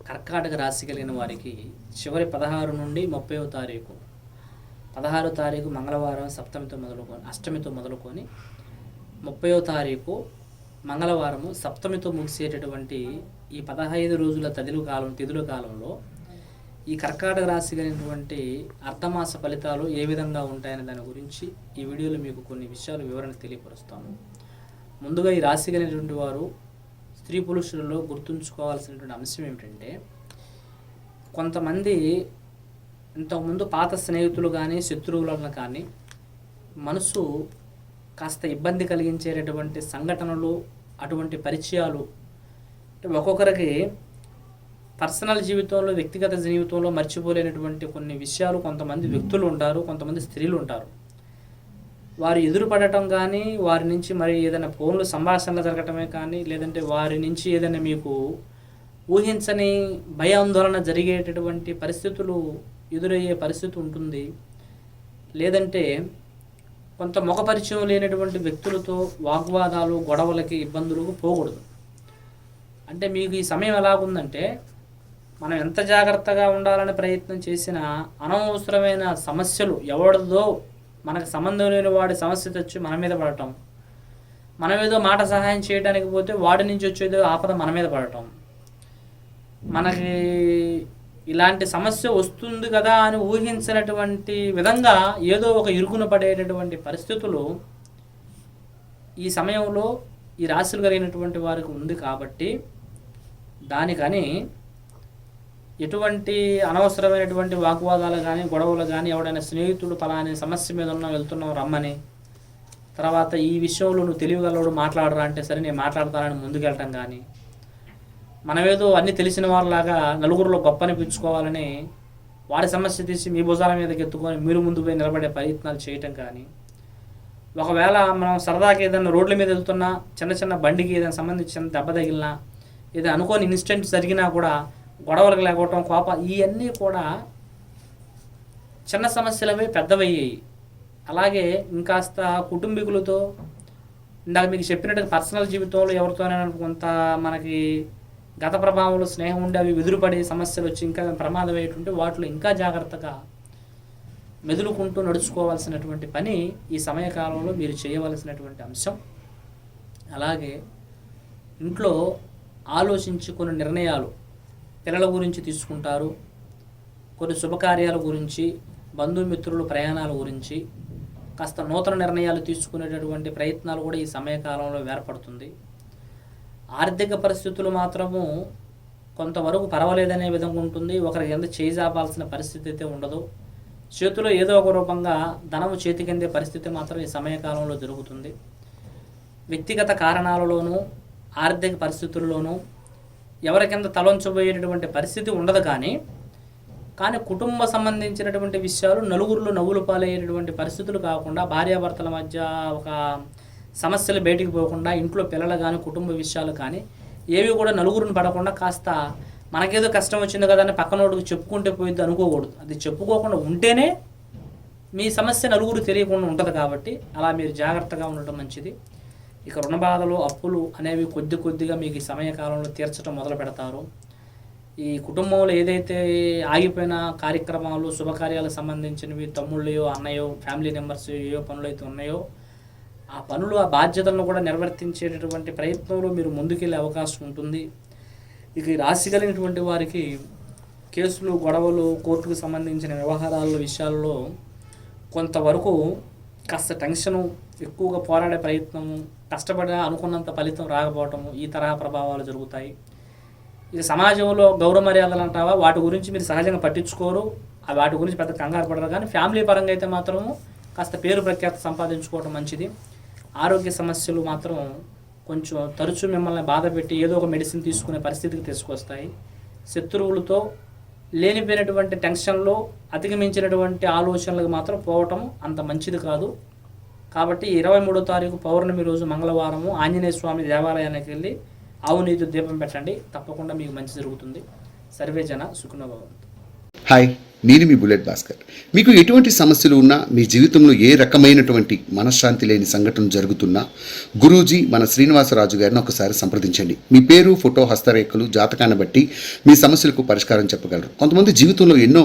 కర్కాటక రాశి కలిగిన వారికి చివరి పదహారు నుండి ముప్పైవ తారీఖు పదహారో తారీఖు మంగళవారం సప్తమితో మొదలుకొని అష్టమితో మొదలుకొని ముప్పైవ తారీఖు మంగళవారము సప్తమితో ముగిసేటటువంటి ఈ పదహైదు రోజుల తదిలు కాలం తిథుల కాలంలో ఈ కర్కాటక రాశి కలిగినటువంటి అర్ధమాస ఫలితాలు ఏ విధంగా ఉంటాయనే దాని గురించి ఈ వీడియోలో మీకు కొన్ని విషయాలు వివరణ తెలియపరుస్తాను. ముందుగా ఈ రాశి కలిగినటువంటి వారు స్త్రీ పురుషులలో గుర్తుంచుకోవాల్సినటువంటి అంశం ఏమిటంటే కొంతమంది ఇంతకుముందు పాత స్నేహితులు కానీ శత్రువులను కానీ మనసు కాస్త ఇబ్బంది కలిగించేటటువంటి సంఘటనలు అటువంటి పరిచయాలు అంటే ఒక్కొక్కరికి పర్సనల్ జీవితంలో వ్యక్తిగత జీవితంలో మర్చిపోలేనటువంటి కొన్ని విషయాలు కొంతమంది వ్యక్తులు ఉంటారు కొంతమంది స్త్రీలు ఉంటారు. వారు ఎదురుపడటం కానీ వారి నుంచి మరి ఏదైనా ఫోన్లు సంభాషణలు జరగటమే కానీ లేదంటే వారి నుంచి ఏదైనా మీకు ఊహించని భయాందోళన జరిగేటటువంటి పరిస్థితులు ఎదురయ్యే పరిస్థితి ఉంటుంది. లేదంటే కొంత ముఖ పరిచయం లేనటువంటి వ్యక్తులతో వాగ్వాదాలు గొడవలకి ఇబ్బందులకు పోకూడదు. అంటే మీకు ఈ సమయం ఎలాగుందంటే మనం ఎంత జాగ్రత్తగా ఉండాలని ప్రయత్నం చేసినా అనవసరమైన సమస్యలు ఎవరిదో మనకు సంబంధం లేని వాడి సమస్య తెచ్చి మన మీద పడటం. మనం ఏదో మాట సహాయం చేయడానికి పోతే వాడి నుంచి వచ్చేదో ఆపద మన మీద పడటం. మనకి ఇలాంటి సమస్య వస్తుంది కదా అని ఊహించినటువంటి విధంగా ఏదో ఒక ఇరుకున పడేటటువంటి పరిస్థితులు ఈ సమయంలో ఈ రాశులు కలిగినటువంటి వారికి ఉంది కాబట్టి దానికని ఎటువంటి అనవసరమైనటువంటి వాగ్వాదాలు కానీ గొడవలు కానీ ఎవడైనా స్నేహితుడు పలాని సమస్య మీద ఉన్నా వెళ్తున్నావు రమ్మని. తర్వాత ఈ విషయంలో నువ్వు తెలివిగలవాడు మాట్లాడరా అంటే సరే నేను మాట్లాడతానని ముందుకెళ్ళటం కానీ మనమేదో అన్ని తెలిసిన వాళ్ళలాగా నలుగురిలో గొప్ప అనిపించుకోవాలని వాడి సమస్య తీసి మీ భుజాల మీదకి ఎత్తుకొని మీరు ముందు పోయి నిలబడే ప్రయత్నాలు చేయటం కానీ ఒకవేళ మనం సరదాకి ఏదైనా రోడ్ల మీద వెళ్తున్నా చిన్న చిన్న బండికి ఏదైనా సంబంధించిన దెబ్బ తగిలినా ఏదైనా అనుకోని ఇన్సిడెంట్ జరిగినా కూడా గొడవలకు లేకపోవటం కోప ఇవన్నీ కూడా చిన్న సమస్యలవే పెద్దవయ్యాయి. అలాగే ఇంకాస్త కుటుంబీకులతో ఇందాక మీకు చెప్పినట్టు పర్సనల్ జీవితంలో ఎవరితోనైనా కొంత మనకి గత ప్రభావంలో స్నేహం ఉండి అవి ఎదురుపడే సమస్యలు వచ్చి ఇంకా ప్రమాదం అయ్యేటువంటి వాటిలో ఇంకా జాగ్రత్తగా మెదులుకుంటూ నడుచుకోవాల్సినటువంటి పని ఈ సమయకాలంలో మీరు చేయవలసినటువంటి అంశం. అలాగే ఇంట్లో ఆలోచించి కొన్ని నిర్ణయాలు పిల్లల గురించి తీసుకుంటారు. కొన్ని శుభకార్యాల గురించి బంధుమిత్రుల ప్రయాణాల గురించి కాస్త నూతన నిర్ణయాలు తీసుకునేటటువంటి ప్రయత్నాలు కూడా ఈ సమయకాలంలో ఏర్పడుతుంది. ఆర్థిక పరిస్థితులు మాత్రము కొంతవరకు పర్వాలేదనే విధంగా ఉంటుంది. ఒకరికి ఎంత చేజాపాల్సిన పరిస్థితి అయితే ఉండదు. చేతిలో ఏదో ఒక రూపంగా ధనము చేతికిందే పరిస్థితి మాత్రం ఈ సమయకాలంలో జరుగుతుంది. వ్యక్తిగత కారణాలలోనూ ఆర్థిక పరిస్థితుల్లోనూ ఎవరి కింద తలంచబోయేటటువంటి పరిస్థితి ఉండదు కానీ కానీ కుటుంబ సంబంధించినటువంటి విషయాలు నలుగురిలో నవ్వులు పాలయ్యేటటువంటి పరిస్థితులు కాకుండా భార్యాభర్తల మధ్య ఒక సమస్యలు బయటికి పోకుండా ఇంట్లో పిల్లలు కానీ కుటుంబ విషయాలు కానీ ఏవి కూడా నలుగురిని పడకుండా కాస్త మనకేదో కష్టం వచ్చింది కదా అని పక్కనోడికి చెప్పుకుంటే పోయిద్ది అనుకోకూడదు. అది చెప్పుకోకుండా ఉంటేనే మీ సమస్య నలుగురు తెలియకుండా ఉంటుంది కాబట్టి అలా మీరు జాగ్రత్తగా ఉండటం మంచిది. ఇక రుణ బాధలు అప్పులు అనేవి కొద్ది కొద్దిగా మీకు ఈ సమయకాలంలో తీర్చడం మొదలు పెడతారు. ఈ కుటుంబంలో ఏదైతే ఆగిపోయిన కార్యక్రమాలు శుభకార్యాలకు సంబంధించినవి తమ్ముళ్ళయో అన్నయో ఫ్యామిలీ మెంబర్స్ ఏవో పనులు అయితే ఉన్నాయో ఆ పనులు ఆ బాధ్యతలను కూడా నిర్వర్తించేటటువంటి ప్రయత్నంలో మీరు ముందుకెళ్ళే అవకాశం ఉంటుంది. ఇక రాశి కలిగినటువంటి వారికి కేసులు గొడవలు కోర్టుకు సంబంధించిన వ్యవహారాల విషయాల్లో కొంతవరకు కాస్త టెన్షను ఎక్కువగా పోరాడే ప్రయత్నము కష్టపడిన అనుకున్నంత ఫలితం రాకపోవటము ఈ తరహా ప్రభావాలు జరుగుతాయి. ఇది సమాజంలో గౌరవ మర్యాదలు అంటావా? వాటి గురించి మీరు సహజంగా పట్టించుకోరు. ఆ వాటి గురించి పెద్ద కంగారు పడరు. కానీ ఫ్యామిలీ పరంగా అయితే మాత్రము కాస్త పేరు ప్రఖ్యాత సంపాదించుకోవటం మంచిది. ఆరోగ్య సమస్యలు మాత్రం కొంచెం తరచూ మిమ్మల్ని బాధ పెట్టి ఏదో ఒక మెడిసిన్ తీసుకునే పరిస్థితికి తీసుకొస్తాయి. శత్రువులతో లేనిపోయినటువంటి టెన్షన్లో అధిగమించినటువంటి ఆలోచనలకు మాత్రం పోవటం అంత మంచిది కాదు. కాబట్టి ఇరవై మూడో తారీఖు పౌర్ణమి రోజు మంగళవారము ఆంజనేయ స్వామి దేవాలయానికి వెళ్ళి ఆవు నీతి దీపం పెట్టండి. తప్పకుండా మీకు మంచి జరుగుతుంది. సర్వే జన సుఖనభవంతు. హాయ్ నేను మీ బుల్లెట్ భాస్కర్. మీకు ఎటువంటి సమస్యలు ఉన్నా మీ జీవితంలో ఏ రకమైనటువంటి మనశ్శాంతి లేని సంఘటన జరుగుతున్నా గురూజీ మన శ్రీనివాసరాజు గారిని ఒకసారి సంప్రదించండి. మీ పేరు ఫోటో హస్తరేఖలు జాతకాన్ని బట్టి మీ సమస్యలకు పరిష్కారం చెప్పగలరు. కొంతమంది జీవితంలో ఎన్నో